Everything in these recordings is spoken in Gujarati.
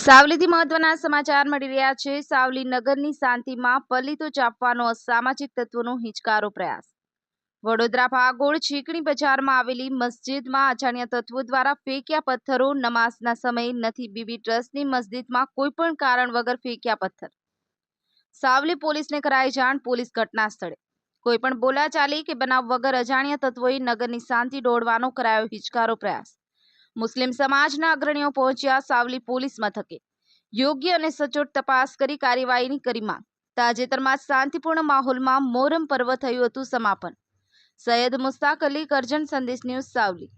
સાવલીથી મહત્વના સમાચાર મળી રહ્યા છે. સાવલી નગરની શાંતિમાં પલિતો ચાપવાનો અસામાજિક તત્વોનો હિચકારો પ્રયાસ. વડોદરા ભાગોળ ચીકણી બજારમાં આવેલી મસ્જિદમાં અજાણ્યા તત્વો દ્વારા ફેંક્યા પથ્થરો નમાઝના સમયે નથી. બીબી ટ્રસ્ટની મસ્જિદમાં કોઈ પણ કારણ વગર ફેંક્યા પથ્થર. સાવલી પોલીસને કરાઈ જાણ પોલીસ ઘટના સ્થળે. કોઈ પણ બોલાચાલી કે બનાવ વગર અજાણ્યા તત્વોએ નગરની શાંતિ દોડવાનો કરાયો હિચકારો પ્રયાસ. મુસ્લિમ સમાજના અગ્રણીઓ પહોંચ્યા સાવલી પોલીસ મથકે. યોગ્ય અને સચોટ તપાસ કરી કાર્યવાહીની કરી માંગ. તાજેતરમાં શાંતિપૂર્ણ માહોલમાં મોહરમ પર્વ થયું હતું સમાપન. સૈયદ મુસ્તાક અલી કરજણ, સંદેશ ન્યૂઝ સાવલી.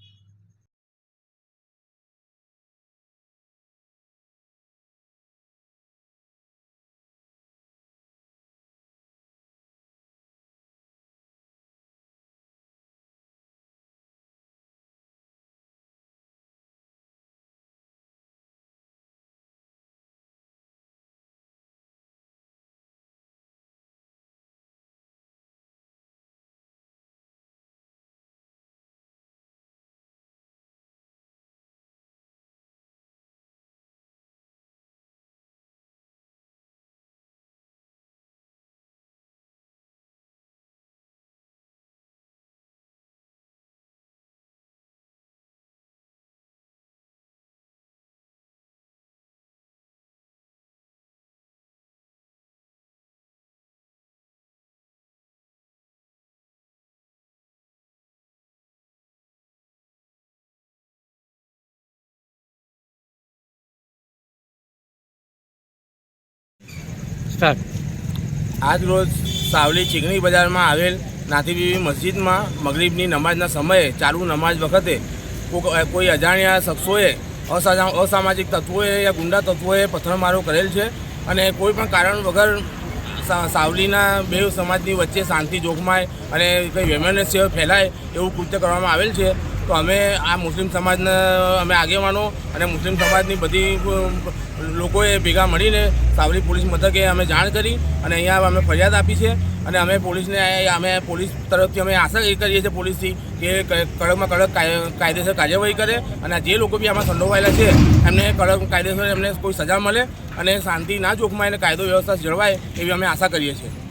સ્ટાર્ટ આજ રોજ સાવલી ચીકણી બજારમાં આવેલ નાથીબીબી મસ્જિદમાં મગરીબની નમાજના સમયે ચાલુ નમાજ વખતે કોઈ અજાણ્યા શખ્સોએ અસા- અસામાજિક તત્વોએ યા ગુંડા તત્વોએ પથ્થરમારો કરેલ છે અને કોઈ પણ કારણ વગર સાવલીના બે સમાજની વચ્ચે શાંતિ જોખમાય અને કંઈ વેમનસ્ય ફેલાય એવું કૃત્ય કરવામાં આવેલ છે. તો અમે આ મુસ્લિમ સમાજના અમે આગેવાનો અને મુસ્લિમ સમાજની બધી લોકોએ ભેગા મળીને સાવલી પોલીસ મથકે અમે જાણ કરી અને અહીંયા અમે ફરિયાદ આપી છે અને અમે પોલીસને, અમે પોલીસ તરફથી અમે આશા એ કરીએ છીએ પોલીસથી કે કડકમાં કડક કાયદેસર કાર્યવાહી કરે અને જે લોકો બી આમાં સંડોવાયેલા છે, એમને કડક કાયદેસર એમને કોઈ સજા મળે અને શાંતિ ના જોખમાય અને કાયદો વ્યવસ્થા જળવાય એવી અમે આશા કરીએ છીએ.